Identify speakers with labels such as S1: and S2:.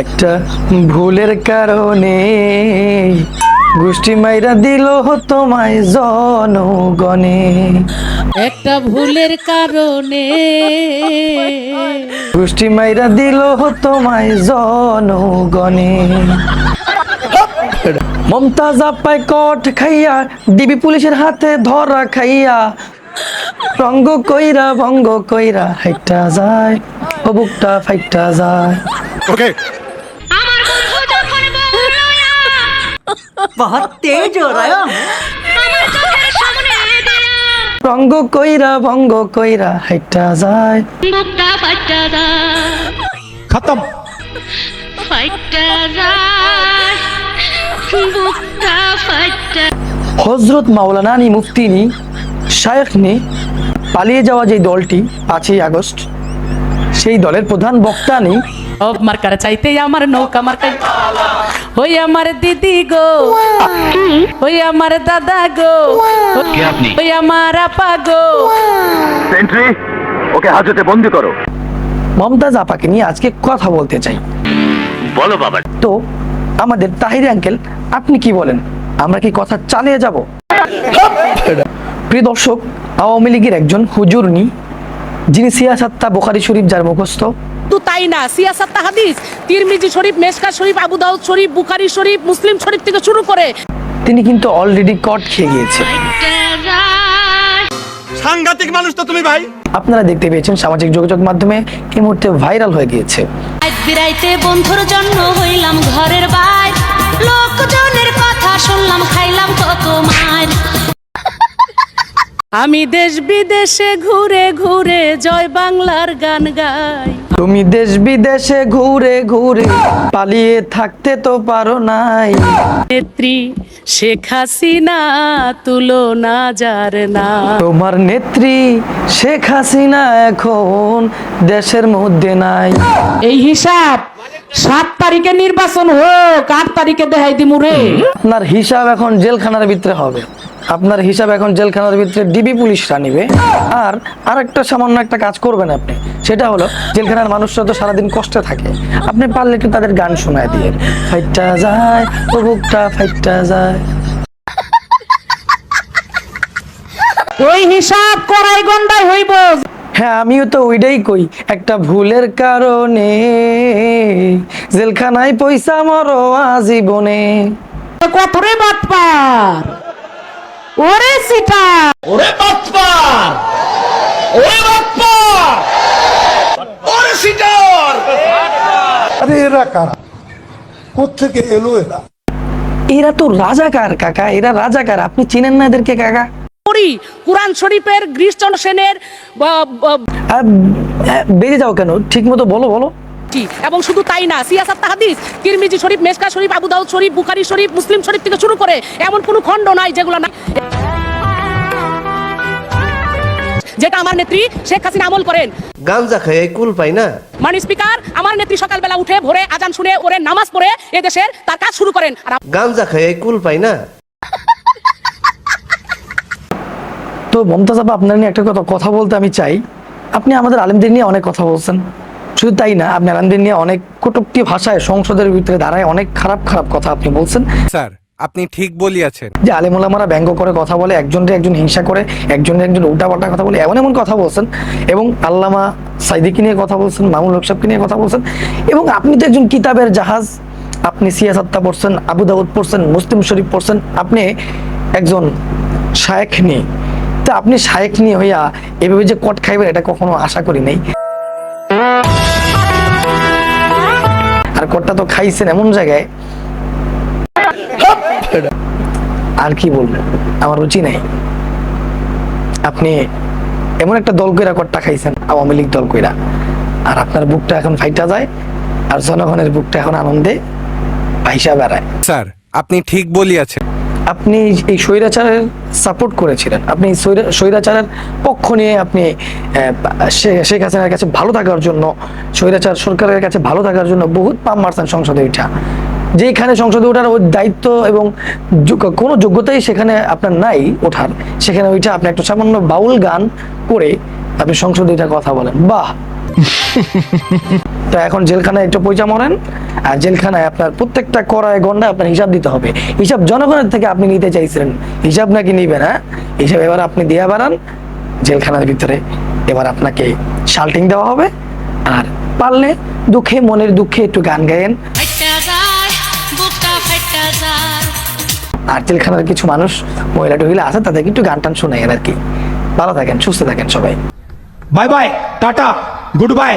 S1: একটা ভুলের কারণে গোষ্ঠী মাইরা দিল তোমায় জনগণে।
S2: একটা ভুলের কারণে
S1: গোষ্ঠী মাইরা দিল তোমায় জনগণে। মমতাজ আপায় কট খাইয়া ডিবি পুলিশের হাতে ধরা খাইয়া রঙ্গ কইরা ভঙ্গ কইরা হাইটা যায় ও বুকটা ফাইটা যায়।
S3: আমার বহুত তেজ হো রায়া
S1: ভঙ্গ কইরা ভঙ্গ কইরা হাইটা যায়
S3: বুকটা ফাটা যায়
S4: খতম
S3: ফাটা যায় বুকটা ফাটা
S1: হজরত মাওলানানি মুফতিনি শায়েখনি পালিয়ে যাওয়া যে দলটি পাঁচই আগস্ট সেই দলের প্রধান বক্তানি
S2: সব মার্কার চাইতে আমার নৌকা মার্কাই ওই আমার দিদি গো ওই আমার দাদা গো ওই আমার আপা গো
S5: সেন্ট্রি ওকে হাজতে বন্দি করো
S1: মমতাজ আপাকে নিয়ে আজকে কথা বলতে চাই।
S5: বলো বাবা।
S1: তো আমাদের তাহির আঙ্কেল আপনি কি বলেন? আমরা কি কথা চালিয়ে যাব? প্রিয় দর্শক আওয়ামী লীগের একজন হুজুরনি যিনি সিয়াসাত্তা বোখারি শরীফ যার মুখস্থ
S2: তো তাই না? সিয়াসাত হাদিস তিরমিজি শরীফ মেশকা শরীফ আবু দাউদ শরীফ বুখারি শরীফ মুসলিম শরীফ থেকে শুরু করে
S1: তিনি কিন্তু অলরেডি কট খেয়ে গিয়েছে।
S4: সাংঘাতিক মানুষ তো তুমি ভাই।
S1: আপনারা দেখতে পেয়েছেন সামাজিক যোগাযোগ মাধ্যমে এই মুহূর্তে ভাইরাল হয়ে গিয়েছে।
S6: বিরাইতে বন্ধুর জন্য হইলাম ঘরের বাইর। লোকজনের কথা শুনলাম খাইলাম কত মার।
S2: আমি দেশ বিদেশে ঘুরে ঘুরে জয় বাংলার গান গাই।
S1: তুমি দেশ বিদেশে ঘুরে ঘুরে পালিয়ে থাকতে তো পারো নাই।
S2: নেত্রী শেখ হাসিনা তুলনা যার না।
S1: তোমার নেত্রী শেখ হাসিনা এখন দেশের মধ্যে নাই।
S2: এই হিসাব সাত তারিখে নির্বাচন হোক আট তারিখে দেখাই দিমু রে।
S1: আপনার হিসাব এখন জেলখানার ভিতরে হবে। আপনার হিসাব এখন জেলখানার ভিতরে ডিবি পুলিশরা নিবে। আর আরেকটা সামান্য একটা কাজ করবেন আপনি সেটা হলো জেলখানার মানুষরা তো সারাদিন কষ্টে থাকে। আপনি পারলে একটু তাদের গান শোনায় দিয়ে ফাইটটা যায় ও বুকটা ফাইটটা যায়।
S2: ওই হিসাব করাই গন্ডাই হইব।
S1: হ্যাঁ আমিও তো ওইটাই কই একটা ভুলের কারণে জেলখানায় পয়সা মরো আজীবনে।
S2: কত রে বাটপার। ওরে সিটা
S4: ওরে বাপ্পার। ওরে বাপ্পার। ওরে সিটার।
S7: আরে এরা কারা? কোথেকে এলো এরা?
S1: এরা তো রাজাকার কাকা। এরা রাজাকার। আপনি চিনেন না এদেরকে কাকা?
S2: পড়ি কোরআন শরীফের গ্রীষ্মচন্দ্র সেনের বা- বা-
S1: আর আহ, বেরিয়ে যাও কেন? ঠিক মতো বলো। বলো
S2: এবং শুধু তাই না সিয়াসাত হাদিস তিরমিজি শরীফ মেশকা শরীফ আবু দাউদ শরীফ বুখারি শরীফ মুসলিম শরীফ থেকে শুরু করে এমন কোনো খণ্ড নাই যেগুলো না যেটা আমার নেত্রী শেখ হাসিনা আমল করেন।
S8: গাঞ্জা খাই এই কুল পাই না।
S2: মানে স্পিকার আমার নেত্রী সকালবেলা উঠে ভোরে আজান শুনে ওরে নামাজ পড়ে এ দেশের তার কাজ শুরু করেন। আর
S8: গাঞ্জা খাই এই কুল পাই না।
S1: তো মমতাজ আপা আপনার নিয়ে একটা কথা কথা বলতে আমি চাই। আপনি আমাদের আলেমদের নিয়ে অনেক কথা বলছেন। শুধু তাই না আপনি আলেমদের নিয়ে অনেক কটুক্তি ভাষায় সংসদের ভিতরে দাঁড়ায় অনেক খারাপ খারাপ কথা আপনি বলছেন।
S9: স্যার আপনি ঠিক বলিয়াছেন।
S1: যে আলেমুলামারা ব্যঙ্গ করে কথা বলে একজনকে একজন হিংসা করে, একজনের একজন উল্টাপাল্টা কথা বলে, এমন এমন কথা বলছেন। এবং আল্লামা সাইদিকে নিয়ে কথা বলছেন মামুল হক সাহেবকে নিয়ে কথা বলছেন। এবং আপনি তো একজন কিতাবের জাহাজ। আপনি সিয়াসাত্তা পড়ছেন, আবু দাউদ পড়ছেন, মুসলিম শরীফ পড়ছেন, আপনি একজন শায়েখ নিয়ে তা আপনি শায়েখ নিয়ে হইয়া এভাবে যে কট খাইবেন, এটা কখনো আশা করি নাই। আর কটটা তো খাইছেন এমন জায়গায় আর কি বলব? আমার রুচি নাই। আপনি এমন একটা দল কইরা কট্টা খাইছেন আওয়ামী লীগ দল কইরা। আর আপনার বুকটা এখন ফাইটা যায় আর জনগণের বুকটা এখন আনন্দে ভাইসা বেড়ায়।
S9: স্যার আপনি ঠিক বলিয়াছেন।
S1: আপনি এই স্বৈরাচারের সাপোর্ট করেছিলেন। আপনি স্বৈরা- স্বৈরাচারের পক্ষ নিয়ে আপনি শেখ হাসিনার কাছে ভালো থাকার জন্য স্বৈরাচার সরকারের কাছে ভালো থাকার জন্য বহুত পাম মারছেন সংসদে উঠা। যেখানে সংসদে ওঠার ওই দায়িত্ব এবং কোনো যোগ্যতাই সেখানে আপনার নাই ওঠার। সেখানে ওইটা আপনি একটা সামান্য বাউল গান করে আপনি সংসদে এটা কথা বলেন। বাহ! তো এখন জেলখানায় একটু পয়সা মরেন, আর জেলখানায় আপনার প্রত্যেকটা করায় গন্ডা আপনার হিসাব দিতে হবে। হিসাব জনগণের থেকে আপনি নিতে চাইছিলেন। হিসাব নাকি নিবেন হ্যাঁ? হিসাব এবার আপনি দিয়ে বাড়ান, জেলখানার ভিতরে এবার আপনাকে শাল্টিং দেওয়া হবে, আর পারলে দুঃখে মনের দুঃখে একটু গান গায়েন আর জেলখানার কিছু মানুষ মহিলা টহিলা আছে তাদেরকে একটু গান টান শোনাই আর কি। ভালো থাকেন সুস্থ থাকেন সবাই।
S4: Bye bye tata goodbye.